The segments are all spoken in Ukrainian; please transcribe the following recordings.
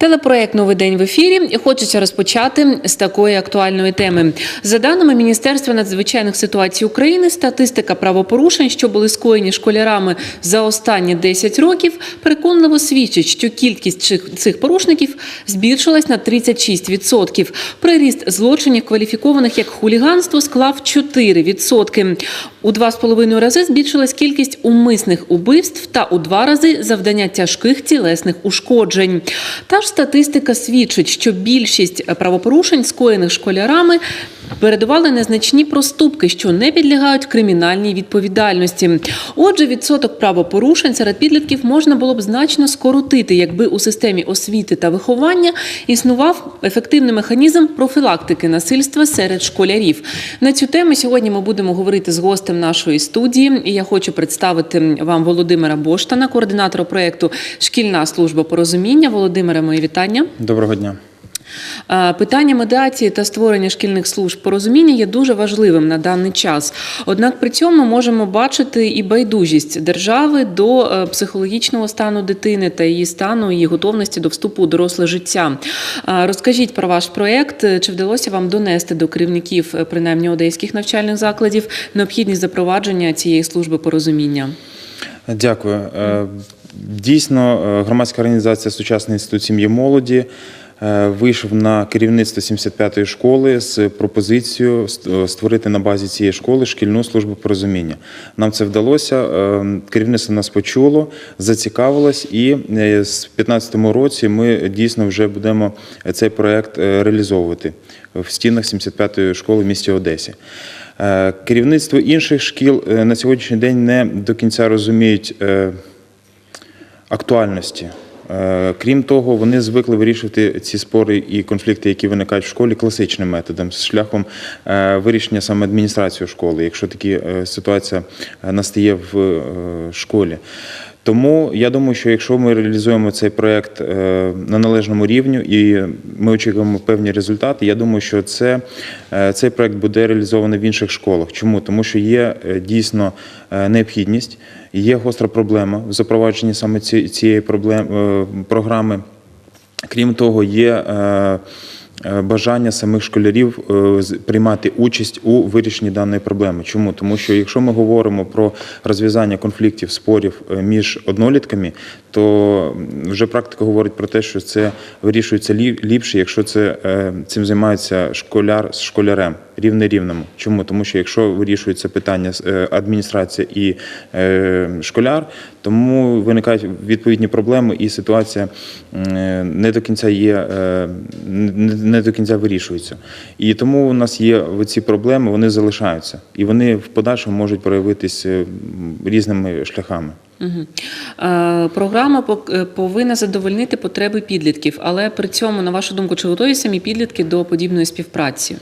Телепроект Новий день в ефірі. І Хочеться розпочати з такої актуальної теми. За даними Міністерства надзвичайних ситуацій України, статистика правопорушень, що були скоєні школярами за останні 10 років, переконливо свідчить, що кількість цих- порушників збільшилась на 36%. Приріст злочинів, кваліфікованих як хуліганство, склав 4%. У два з половиною рази збільшилась кількість умисних убивств та у два рази завдання тяжких тілесних ушкоджень. Та ж статистика свідчить, що більшість правопорушень, скоєних школярами, передували незначні проступки, що не підлягають кримінальній відповідальності. Отже, відсоток правопорушень серед підлітків можна було б значно скоротити, якби у системі освіти та виховання існував ефективний механізм профілактики насильства серед школярів. На цю тему сьогодні ми будемо говорити з гостем нашої студії. І я хочу представити вам Володимира Боштана, координатора проєкту Шкільна служба порозуміння. Володимире, мої вітання. Доброго дня. Е, Питання медіації та створення шкільних служб порозуміння є дуже важливим на даний час. Однак при цьому можемо бачити і байдужість держави до е, психологічного стану дитини та її стану, її готовності до вступу у доросле життя. Е, Розкажіть про ваш проєкт. Е, Чи вдалося вам донести до керівників принаймні одеських навчальних закладів необхідність запровадження цієї служби порозуміння? Дякую. Е, Дійсно, е, громадська організація Сучасний інститут сім'ї молоді е, вийшов на керівництво 75-ї школи з пропозицією створити на базі цієї школи шкільну службу порозуміння. Нам це вдалося. е, Керівництво нас почуло, зацікавилось, і е, з 2015 році ми дійсно вже будемо цей проект е, реалізовувати в стінах 75-ї школи в місті Одесі. Е, Керівництво інших шкіл е, на сьогоднішній день не до кінця розуміють е, актуальності. Е, Крім того, вони звикли вирішувати ці спори і конфлікти, які виникають в школі, класичним методом, шляхом е, вирішення саме адміністрацією школи, якщо такі е, ситуація настає в школі. Тому я думаю, що якщо ми реалізуємо цей проект е, на належному рівні і ми очікуємо певні результати, я думаю, що це, е, цей проект буде реалізований в інших школах. Чому? Тому що є е, дійсно необхідність, є гостра проблема в запровадженні саме цієї проблем, е, програми. Крім того, є бажання самих школярів е, приймати участь у вирішенні даної проблеми. Чому? Тому що якщо ми говоримо про розв'язання конфліктів, спорів е, між однолітками, то вже практика говорить про те, що це вирішується лі- ліпше, якщо це е, цим займається школяр з школярем рівне рівному. Чому? Тому що якщо вирішується питання е, адміністрація і е, школяр, тому виникають відповідні проблеми, і ситуація е, не до кінця є, не до кінця вирішується. І тому у нас є ці проблеми, вони залишаються, і вони в подальшому можуть проявитися різними шляхами. Угу. Програма повинна задовольнити потреби підлітків, але при цьому, на вашу думку, чи готові самі підлітки до подібної співпраці?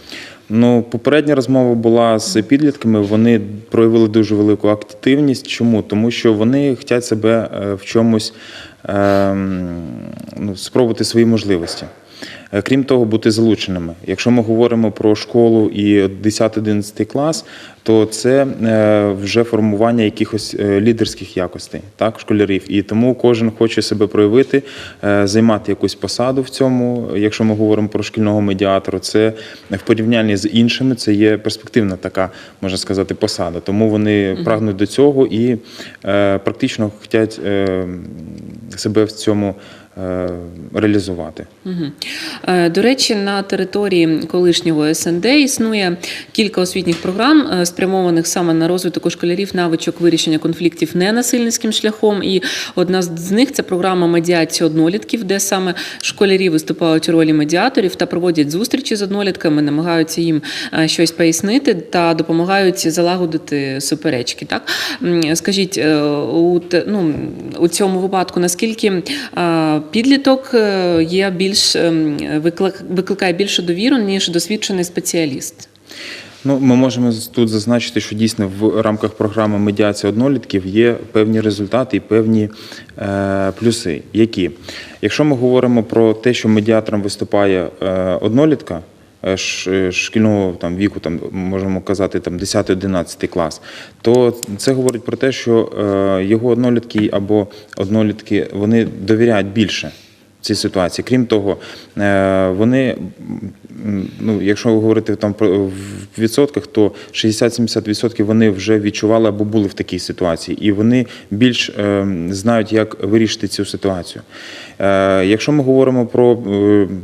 Ну, попередня розмова була з підлітками. Вони проявили дуже велику активність. Чому? Тому що вони хочуть себе е, в чомусь ем, ну, спробувати свої можливості. Е, Крім того, бути залученими. Якщо ми говоримо про школу і 10-11 клас, то це е, вже формування якихось е, лідерських якостей, так, школярів. І тому кожен хоче себе проявити, займати якусь посаду в цьому. Якщо ми говоримо про шкільного медіатора, це в порівнянні з іншими це є перспективна така, можна сказати, посада. Тому вони прагнуть до цього і практично хочуть себе в цьому реалізувати. Угу. До речі, на території колишнього СНД існує кілька освітніх програм, е, спрямованих саме на розвиток у школярів навичок вирішення конфліктів ненасильницьким шляхом. І одна з них це програма медіації однолітків, де саме школярі виступають у ролі медіаторів та проводять зустрічі з однолітками, намагаються їм е, щось пояснити та допомагають залагодити суперечки. Так скажіть, е, у ну, у цьому випадку наскільки е, підліток е, є більш ем, викликає більшу довіру, ніж досвідчений спеціаліст? Ну, ми можемо тут зазначити, що дійсно в рамках програми медіації однолітків є певні результати і певні е, плюси. Які? Якщо ми говоримо про те, що медіатором виступає е, однолітка, е, е, шкільного там віку, там можемо казати, там 10-11 клас, то це говорить про те, що е, його однолітки або однолітки вони довіряють більше Ці ситуації. Крім того, е, вони, ну, якщо говорити там в відсотках, то 60-70% вони вже відчували або були в такій ситуації, і вони більш е, знають, як вирішити цю ситуацію. Е, Якщо ми говоримо про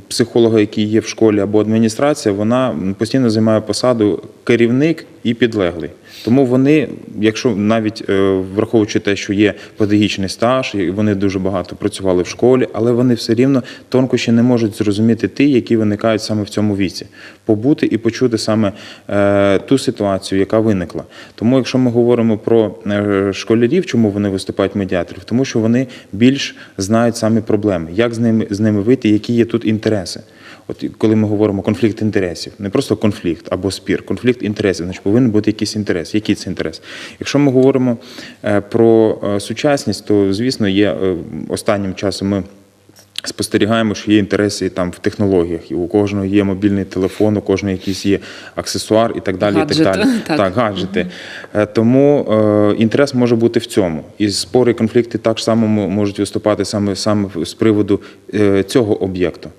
психолога, який є в школі або адміністрація, вона постійно займає посаду керівник і підлеглий. Тому вони, якщо навіть е, враховуючи те, що є педагогічний стаж, і вони дуже багато працювали в школі, але вони все рівно тонко ще не можуть зрозуміти ті, які виникають саме в цьому віці, побути і почути саме е, ту ситуацію, яка виникла. Тому, якщо ми говоримо про е, школярів, чому вони виступають медіаторів, тому що вони більш знають самі проблеми, як з ними з ними вийти, які є тут інтереси. От коли ми говоримо конфлікт інтересів, не просто конфлікт або спір, конфлікт інтересів, значить повинен бути якийсь інтерес. Який це інтерес? Якщо ми говоримо е, про е, сучасність, то звісно є е, останнім часом ми. Спостерігаємо, що є інтереси там в технологіях, і у кожного є мобільний телефон, у кожного якийсь є аксесуар і так далі. Гаджет, і так далі. так. так гаджети. Тому е, інтерес може бути в цьому. І спори, і конфлікти так само можуть виступати саме, саме з приводу е, цього об'єкту.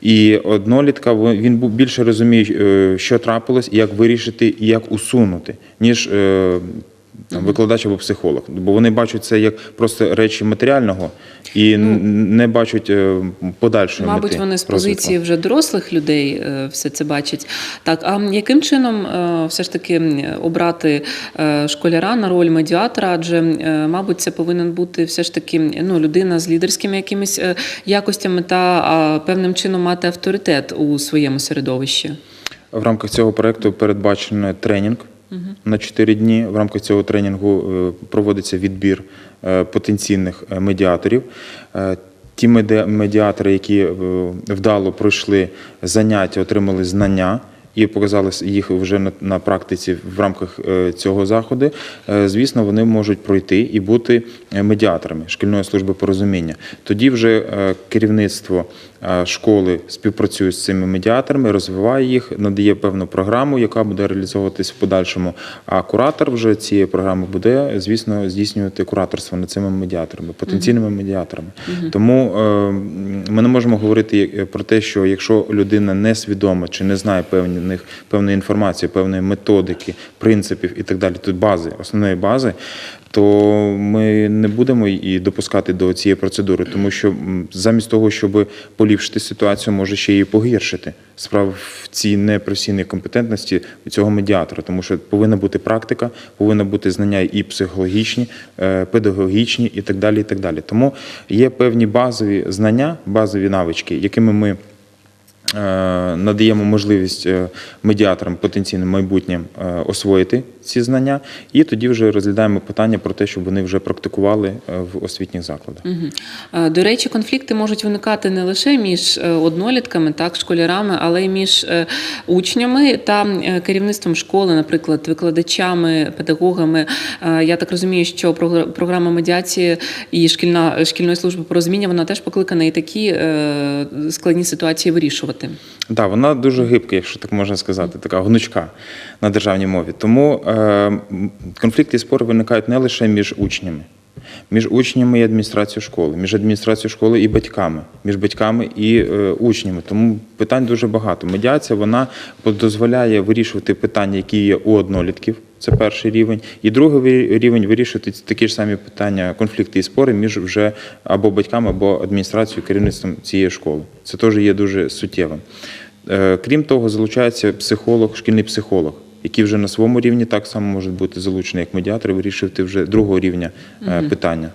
І однолітка він більше розуміє, е, що трапилось, як вирішити, і як усунути, ніж е, викладач або психолог. Бо вони бачать це як просто речі матеріального і н- не бачать е, подальшої Мабуть, мети вони з розвитку. позиції вже дорослих людей е, все це бачать. Так, а яким чином е, все ж таки обрати школяра на роль медіатора? Адже, мабуть, це повинен бути все ж таки ну, людина з лідерськими якимись якостями та певним чином мати авторитет у своєму середовищі. В рамках цього проекту передбачено тренінг на 4 дні. В рамках цього тренінгу е, проводиться відбір е, потенційних е, медіаторів. Ті медіатори, які вдало пройшли заняття, отримали знання. І показали їх вже на, на практиці в рамках е, цього заходу. е, Звісно, вони можуть пройти і бути е, медіаторами шкільної служби порозуміння. Тоді вже керівництво школи співпрацює з цими медіаторами, розвиває їх, надає певну програму, яка буде реалізовуватись в подальшому. А куратор вже цієї програми буде, звісно, здійснювати кураторство над цими медіаторами, потенційними медіаторами. Тому ми не можемо говорити про те, що якщо людина не свідома чи не знає певних певної інформації, певної методики, принципів і так далі, тут бази, основної бази. То ми не будемо і допускати до цієї процедури, тому що замість того, щоб поліпшити ситуацію, може ще її погіршити. Справа в цій непрофесійній компетентності цього медіатора, тому що повинна бути практика, повинна бути знання і психологічні, е, педагогічні, і так далі. І так далі. Тому є певні базові знання, базові навички, якими ми. Е, Надаємо можливість е, медіаторам потенційним майбутнім е, освоїти ці знання, і тоді вже розглядаємо питання про те, щоб вони вже практикували е, в освітніх закладах. Е, До речі, конфлікти можуть виникати не лише між е, однолітками, так, школярами, але й між учнями та керівництвом школи, наприклад, викладачами, педагогами. Я так розумію, що програ- програма медіації і шкільна шкільної служби порозуміння вона теж покликана і такі складні ситуації вирішувати. Так, вона дуже гибка, якщо так можна сказати, така гнучка на державній мові. Тому е, конфлікти і спори виникають не лише між учнями, між учнями і адміністрацією школи, між адміністрацією школи і батьками, між батьками і е, учнями. Тому питань дуже багато. Медіація вона дозволяє вирішувати питання, які є у однолітків. Це перший рівень, і другий рівень вирішувати такі ж самі питання, конфлікти і спори між вже або батьками, або адміністрацією, керівництвом цієї школи. Це теж є дуже суттєвим. Е, Крім того, залучається психолог, шкільний психолог, який вже на своєму рівні так само може бути залучений як медіатор, і вирішувати вже другого рівня е, питання.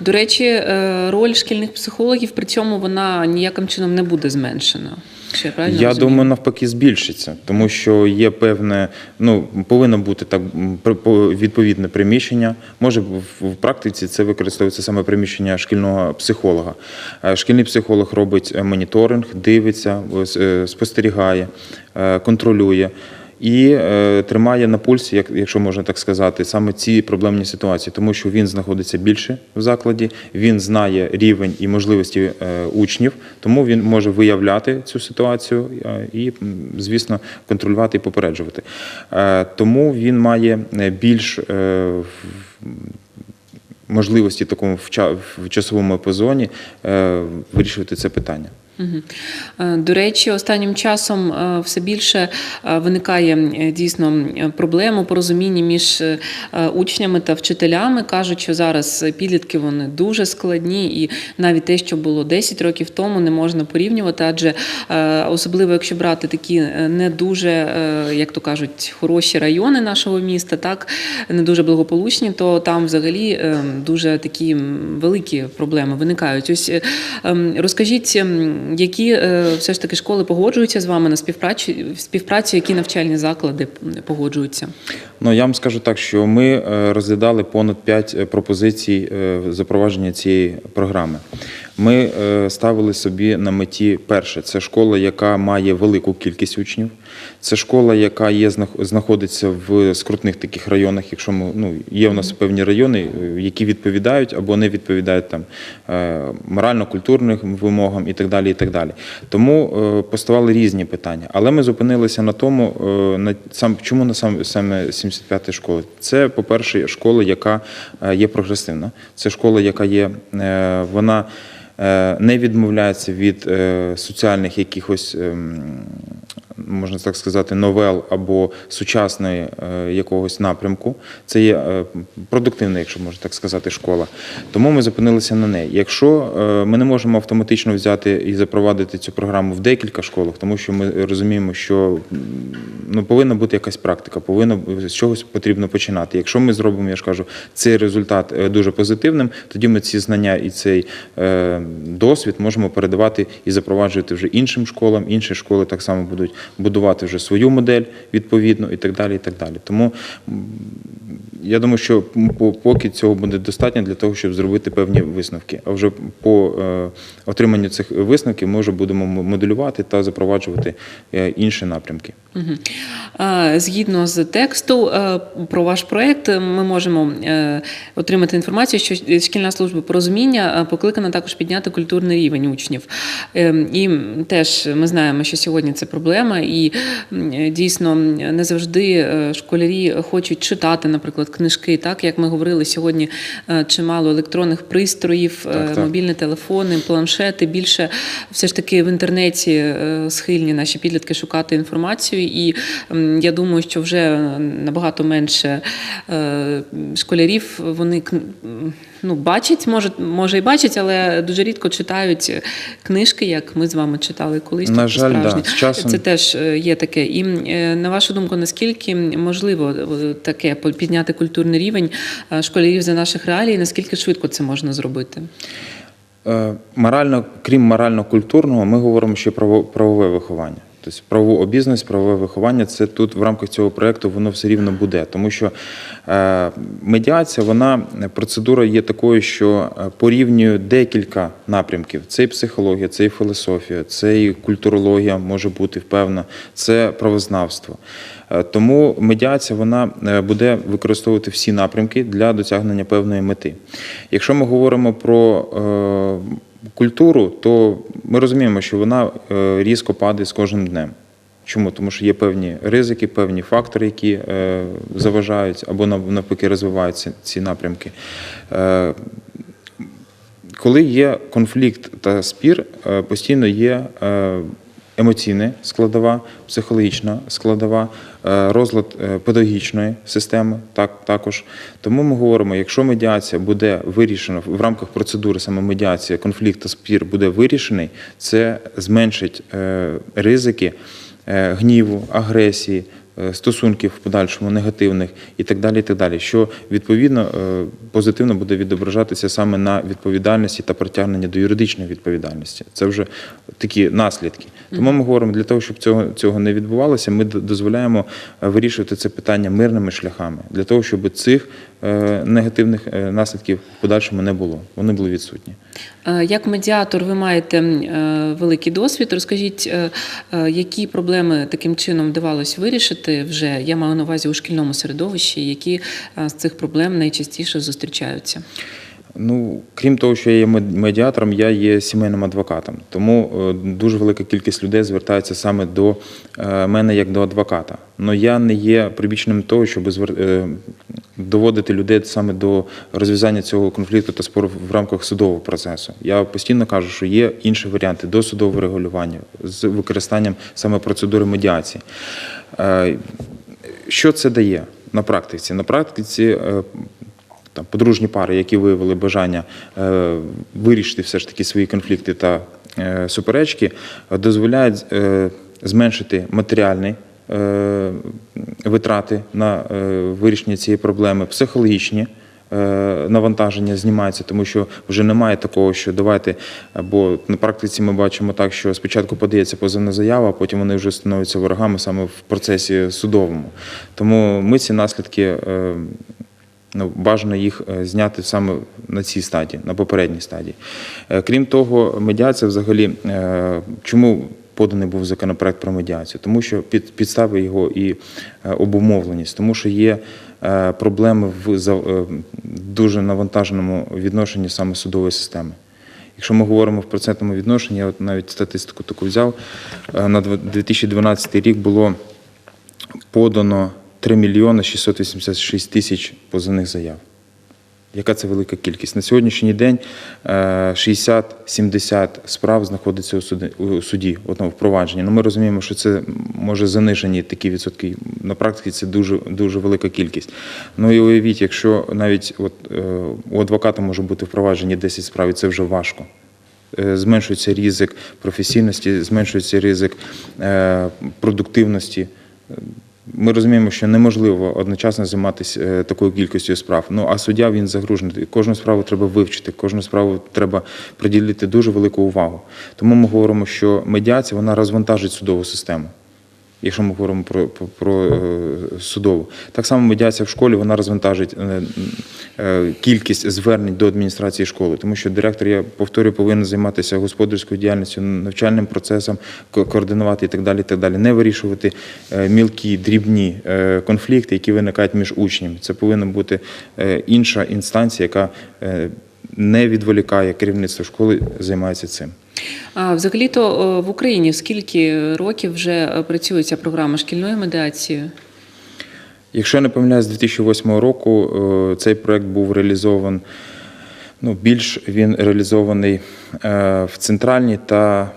До речі, е, роль шкільних психологів при цьому вона ніяким чином не буде зменшена. Чи я правильно Я розумію? думаю, навпаки, збільшиться, тому що є певне, ну повинно бути так відповідне приміщення. Може в, практиці це використовується саме приміщення шкільного психолога. Е, Шкільний психолог робить моніторинг, дивиться, спостерігає, контролює. І е, тримає на пульсі, як, якщо можна так сказати, саме ці проблемні ситуації, тому що він знаходиться більше в закладі, він знає рівень і можливості е, учнів, тому він може виявляти цю ситуацію е, і, звісно, контролювати і попереджувати. Тому він має більш можливості такому в, ча- в часовому епізоні е, вирішувати це питання. Е, До речі, останнім часом е, все більше е, виникає дійсно е, проблем у між учнями та вчителями. Кажуть, що зараз підлітки вони дуже складні, і навіть те, що було 10 років тому, не можна порівнювати, адже особливо якщо брати такі не дуже, як то кажуть, хороші райони нашого міста, так не дуже благополучні, то там взагалі дуже такі великі проблеми виникають. Ось ем, розкажіть, які е, все ж таки школи погоджуються з вами на співпрацю, співпрацю, які навчальні заклади погоджуються? Ну, я вам скажу так, що ми е, розглядали понад 5 пропозицій е, запровадження цієї програми. Ми е, ставили собі на меті перше, це школа, яка має велику кількість учнів. Це школа, яка є знах- знаходиться в скрутних таких районах. Якщо ми ну є у нас певні райони, е, які відповідають або не відповідають там е, морально-культурним вимогам і так далі. І так далі. Тому поставали різні питання. Але ми зупинилися на тому, на сам чому на сам саме 75 школи. Це, по-перше, школа, яка є прогресивна. Це школа, яка є вона. Е, Не відмовляється від е, соціальних якихось, ем, можна так сказати, новел або сучасної е, якогось напрямку. Це є е, продуктивна, якщо можна так сказати, школа. Тому ми зупинилися на неї. Якщо е, ми не можемо автоматично взяти і запровадити цю програму в декілька школах, тому що ми розуміємо, що ну, повинна бути якась практика, повинно з чогось потрібно починати. Якщо ми зробимо, я ж кажу, цей результат дуже позитивним, тоді ми ці знання і цей досвід можемо передавати і запроваджувати вже іншим школам. Інші школи так само будуть будувати вже свою модель відповідно і так далі. І так далі. Тому я думаю, що поки цього буде достатньо для того, щоб зробити певні висновки. А вже по е, отриманню цих висновків ми вже будемо моделювати та запроваджувати е, інші напрямки. Згідно з тексту е, про ваш проект, ми можемо отримати інформацію, що шкільна служба порозуміння покликана також підняти культурний рівень учнів. І теж ми знаємо, що сьогодні це проблема, і дійсно не завжди школярі хочуть читати, наприклад, книжки. Так як ми говорили сьогодні, е, чимало електронних пристроїв, е, Так, так. мобільні телефони, планшети. Більше все ж таки в інтернеті е, схильні наші підлітки шукати інформацію. І я думаю, що вже набагато менше школярів вони ну, бачать, може, може і бачать, але дуже рідко читають книжки, як ми з вами читали колись. На тобто жаль, да, справжні. з часом- Це теж е, є таке. І е, на вашу думку, наскільки можливо е, таке підняти культурний рівень е, школярів за наших реалій, наскільки швидко це можна зробити? Е, Морально, крім морально-культурного, ми говоримо ще про правове виховання. Тобто правову обізнаність, правове виховання це тут в рамках цього проєкту воно все рівно буде. Тому що е, медіація, вона процедура є такою, що е, порівнює декілька напрямків: це і психологія, це і філософія, це і культурологія може бути певна, це правознавство. Е, Тому медіація вона е, буде використовувати всі напрямки для досягнення певної мети. Якщо ми говоримо про е, культуру, то ми розуміємо, що вона е, різко падає з кожним днем. Чому? Тому що є певні ризики, певні фактори, які е, заважають або навпаки розвиваються ці напрямки. Е, коли є конфлікт та спір, е, постійно є е, емоційна складова, психологічна складова, розлад е, педагогічної системи, так також. Тому ми говоримо, якщо медіація буде вирішена в рамках процедури саме медіація, конфлікт та спір буде вирішений, це зменшить е, ризики е, гніву, агресії. Е, Стосунків в подальшому негативних і так далі, і так далі, що відповідно е, позитивно буде відображатися саме на відповідальності та притягнення до юридичної відповідальності. Це вже такі наслідки. Тому ми говоримо для того, щоб цього цього не відбувалося. Ми дозволяємо е, вирішувати це питання мирними шляхами для того, щоб цих негативних е, наслідків в подальшому не було. Вони були відсутні. Е, Як медіатор, ви маєте е, великий досвід. Розкажіть, е, е, які проблеми таким чином вдавалось вирішити вже? Я маю на увазі у шкільному середовищі, які е, з цих проблем найчастіше зустрічаються. Ну, крім того, що я є медіатором, я є сімейним адвокатом. Тому е, дуже велика кількість людей звертається саме до е, мене як до адвоката. Але я не є прибічним того, щоб е, доводити людей саме до розв'язання цього конфлікту та спору в рамках судового процесу. Я постійно кажу, що є інші варіанти досудового регулювання з використанням саме процедури медіації. Що це дає на практиці? На практиці там, подружні пари, які виявили бажання е, вирішити все ж таки свої конфлікти та е, суперечки, дозволяють е, зменшити матеріальні е, витрати на вирішення цієї проблеми, психологічні. Навантаження знімається, тому що вже немає такого, що давайте, бо на практиці ми бачимо так, що спочатку подається позовна заява, а потім вони вже становляться ворогами саме в процесі судовому. Тому ми ці наслідки ну, бажано їх е, зняти саме на цій стадії, на попередній стадії. Е, Крім того, медіація взагалі, е, чому поданий був законопроект про медіацію? Тому що під, підстави його і обумовленість, тому що є проблеми в дуже навантаженому відношенні саме судової системи. Якщо ми говоримо в процентному відношенні, я от навіть статистику таку взяв, на 2012 рік було подано 3 мільйони 686 тисяч позовних заяв. Яка це велика кількість? На сьогоднішній день е, 60-70 справ знаходиться у суді, у суді одного впровадженні. Ну, ми розуміємо, що це може занижені такі відсотки. На практиці це дуже, дуже велика кількість. Ну і уявіть, якщо навіть от, е, у адвоката може бути впроваджені 10 справ, і це вже важко. Е, Зменшується ризик професійності, зменшується ризик е, продуктивності. Ми розуміємо, що неможливо одночасно займатися е, такою кількістю справ. Ну а суддя він загружений. Кожну справу треба вивчити, кожну справу треба приділити дуже велику увагу. Тому ми говоримо, що медіація вона розвантажить судову систему. Якщо ми говоримо про, про, про е, судову, так само медіація в школі вона розвантажить е, е, кількість звернень до адміністрації школи, тому що директор, я повторюю, повинен займатися господарською діяльністю, навчальним процесом, координувати і так далі. І так далі. Не вирішувати мілкі, дрібні конфлікти, які виникають між учнями. Це повинна бути інша інстанція, яка не відволікає керівництво школи, займається цим. А взагалі-то е, в Україні скільки років вже е, працює ця програма шкільної медіації? Якщо я не помиляюсь, з 2008 року е, цей проект був реалізований, ну, більш він реалізований в центральній та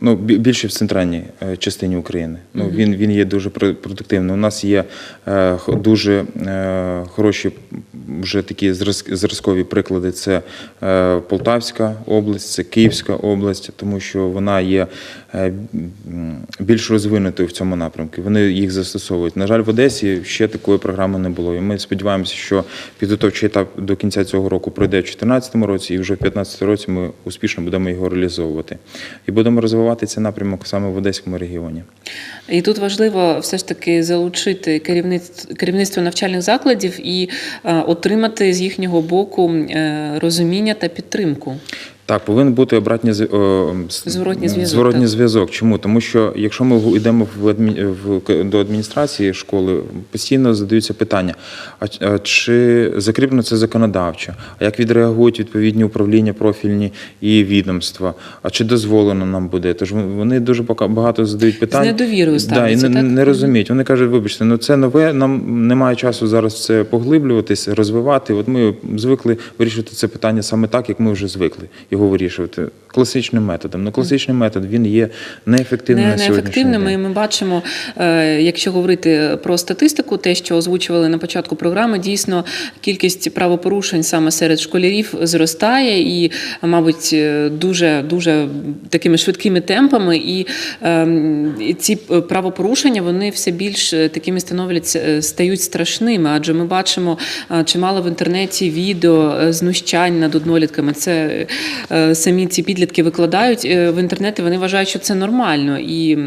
ну, більше в центральній е, частині України. Ну, він, він є дуже про- продуктивний. У нас є е, дуже е, хороші вже такі зразк- зразкові приклади. Це е, Полтавська область, це Київська область, тому що вона є більш розвинутою в цьому напрямку. Вони їх застосовують. На жаль, в Одесі ще такої програми не було. І ми сподіваємося, що підготовчий етап до кінця цього року пройде в 2014 році, і вже в 2015 році ми успішно будемо його реалізовувати. І будемо розвивати цей напрямок саме в Одеському регіоні. І тут важливо все ж таки залучити керівництво, керівництво навчальних закладів і е, отримати з їхнього боку е, розуміння та підтримку. Так, повинен бути обратні з- о, Зворотній зв'язок, Зворотній зв'язок. Чому? Тому що якщо ми йдемо в, адмі... в до адміністрації школи, постійно задаються питання: а, чи закріплено це законодавчо? А як відреагують відповідні управління профільні і відомства? А чи дозволено нам буде? Тож вони дуже багато задають питань. недовірою да, і не, так? не розуміють. Вони кажуть, вибачте, ну це нове, нам немає часу зараз це поглиблюватись, розвивати. От ми звикли вирішувати це питання саме так, як ми вже звикли його вирішувати. Класичним методом. Ну, класичний метод він є неефективним Не, на сьогоднішній неефективними. день. І ми бачимо, е, якщо говорити про статистику, те, що озвучували на початку програми, дійсно кількість правопорушень саме серед школярів зростає і, мабуть, е, дуже дуже такими швидкими темпами. І, ем, і ці правопорушення вони все більш е, такими становляться, е, стають страшними, адже ми бачимо е, чимало в інтернеті відео е, знущань над однолітками. Це е, самі ці підлітки викладають е, в інтернеті. Вони вважають, що це нормально, і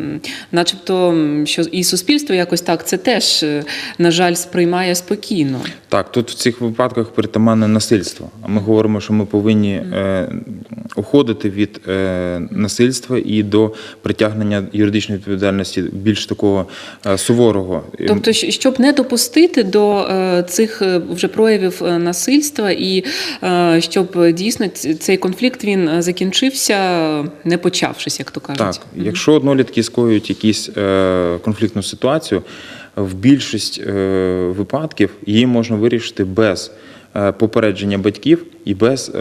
начебто, що і суспільство якось так це теж, е, на жаль, сприймає спокійно. Так, тут в цих випадках притаманне насильство. А ми говоримо, що ми повинні уходити від е, насильства і до притягнення юридичної відповідальності більш такого е, суворого. Тобто, щоб не допустити до е, цих вже проявів насильства, і щоб дійсно цей конфлікт він закінчився, не почавшись, як то кажуть. Так, якщо однолітки скоюють якісь конфліктну ситуацію, в більшість випадків її можна вирішити без попередження батьків і без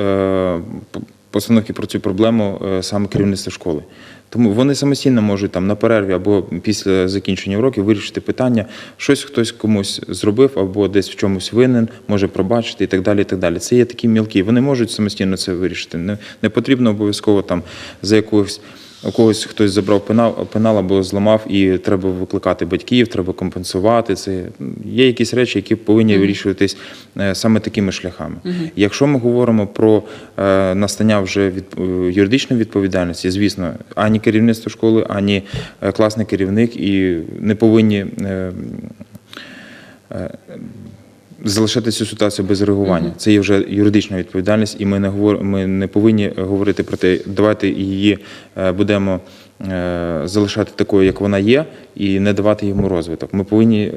постановки про цю проблему е, саме керівництво школи. Тому вони самостійно можуть там на перерві або після закінчення уроків вирішити питання, щось хтось комусь зробив або десь в чомусь винен, може пробачити і так далі. І так далі. Це є такі мілкі. Вони можуть самостійно це вирішити. Не, не потрібно обов'язково там за якогось. У когось хтось забрав пенал, пенал або зламав, і треба викликати батьків, треба компенсувати це. Є якісь речі, які повинні вирішуватись е, саме такими шляхами. Якщо ми говоримо про е, настання вже від е, юридичної відповідальності, звісно, ані керівництво школи, ані класний керівник і не повинні. Е, е, Залишити цю ситуацію без реагування. Це є вже юридична відповідальність, і ми не говор... ми не повинні говорити про те, давайте її е, будемо е, залишати такою, як вона є, і не давати йому розвиток. Ми повинні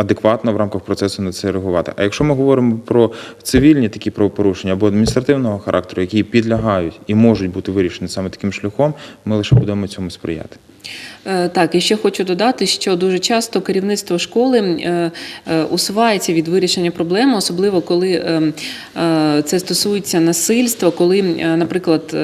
адекватно в рамках процесу на це реагувати. А якщо ми говоримо про цивільні такі правопорушення або адміністративного характеру, які підлягають і можуть бути вирішені саме таким шляхом, ми лише будемо цьому сприяти. Е, Так, і ще хочу додати, що дуже часто керівництво школи е, е, усувається від вирішення проблеми, особливо коли е, е, це стосується насильства, коли, наприклад,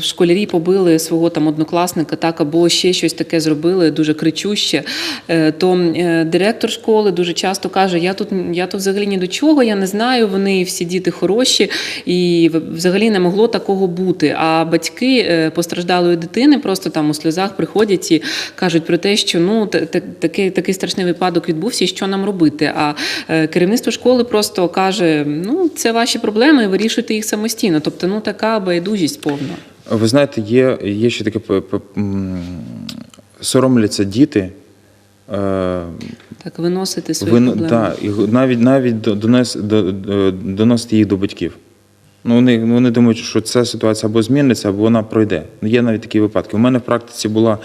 школярі побили свого там однокласника, так або ще щось таке зробили, дуже кричуще. е, То е, директор школи дуже часто каже: Я тут я тут взагалі ні до чого, я не знаю. Вони всі діти хороші, і взагалі не могло такого бути. А батьки е, постраждалої дитини просто там у сльозах приходять і кажуть про те, що ну та- та- такий, такий страшний випадок відбувся, і що нам робити. А керівництво школи просто каже: ну це ваші проблеми, вирішуйте їх самостійно. Тобто, ну така байдужість повна. Ви знаєте, є, є ще таке соромляться діти. Е, Так виносити свої Вин, проблеми. да, і навіть навіть донес, до, до, доносити їх до батьків. Ну, вони, вони думають, що ця ситуація або зміниться, або вона пройде. Ну, Є навіть такі випадки. У мене в практиці була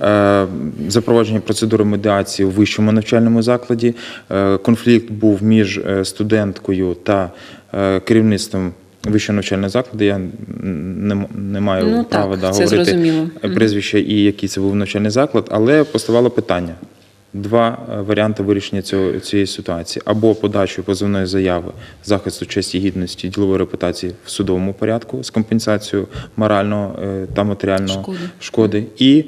е, запровадження процедури медіації у вищому навчальному закладі. Е, конфлікт був між е, студенткою та е, керівництвом вищого навчального закладу. Я не, не маю Ну, права так, да, це говорити зрозуміло. е, прізвище і який це був навчальний заклад, але поставало питання. Два е, варіанти вирішення цього, цієї ситуації: або подачу позовної заяви захисту честі гідності ділової репутації в судовому порядку з компенсацією морального е, та матеріального Шкоди. шкоди, і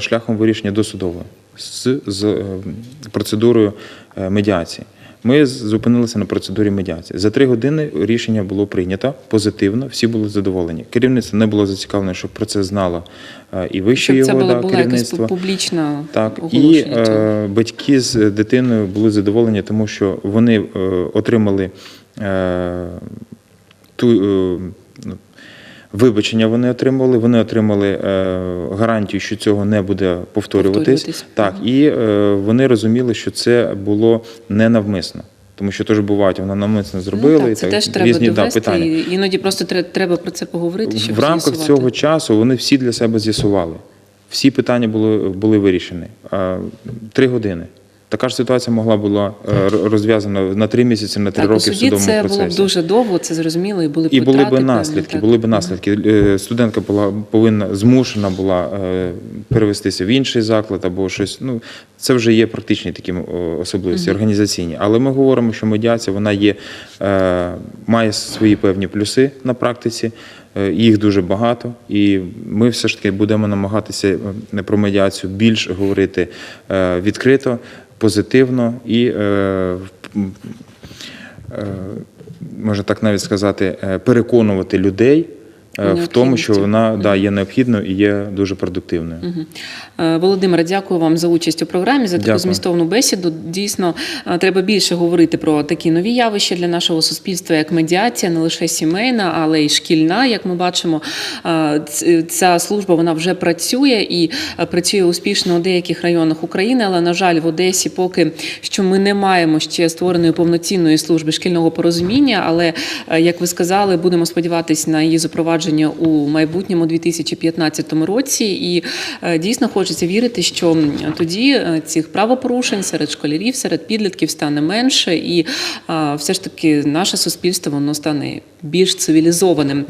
шляхом вирішення досудового з, з процедурою медіації. Ми зупинилися на процедурі медіації. За три години рішення було прийнято позитивно, всі були задоволені. Керівництво не було зацікавлено, щоб про це знало е, і вище це його було, да, якось керівництво. публічно Так, і е, батьки з дитиною були задоволені, тому що вони е, отримали е, ту. Е, ну, Вибачення вони отримали, вони отримали е, гарантію, що цього не буде повторюватись. Повторюватись. Так, і е, вони розуміли, що це було ненавмисно. Тому що теж бувають, вона навмисно зробила ну, так, це так, теж треба різні да, питання. і Іноді просто тре- треба про це поговорити, щоб В рамках з'ясувати. цього часу вони всі для себе з'ясували. Всі питання були, були вирішені. Три години. Така ж ситуація могла була е, розв'язана на три місяці, на три так, роки в судовому це процесі. було б дуже довго, це зрозуміло, і були б І були б наслідки, так. були б наслідки. Е, Студентка була повинна змушена була е, перевестися в інший заклад або щось. Ну це вже є практичні такі особливості організаційні. Але ми говоримо, що медіація вона є, має свої певні плюси на практиці. Їх дуже багато, і ми все ж таки будемо намагатися про медіацію більш говорити відкрито, позитивно і е, е, можна так навіть сказати, е, переконувати людей в тому, що вона да, є необхідною і є дуже продуктивною. Е, Володимире, дякую вам за участь у програмі, за таку Дякую. змістовну бесіду. Дійсно, е, треба більше говорити про такі нові явища для нашого суспільства, як медіація, не лише сімейна, але й шкільна. Як ми бачимо, е, ця служба вона вже працює і е, працює успішно у деяких районах України. Але на жаль, в Одесі поки що ми не маємо ще створеної повноцінної служби шкільного порозуміння. Але е, як ви сказали, будемо сподіватись на її запровадження у майбутньому 2015 році. І е, дійсно хочеться вірити, що тоді е, цих правопорушень серед школярів, серед підлітків стане менше, і все ж таки наше суспільство воно стане більш цивілізованим.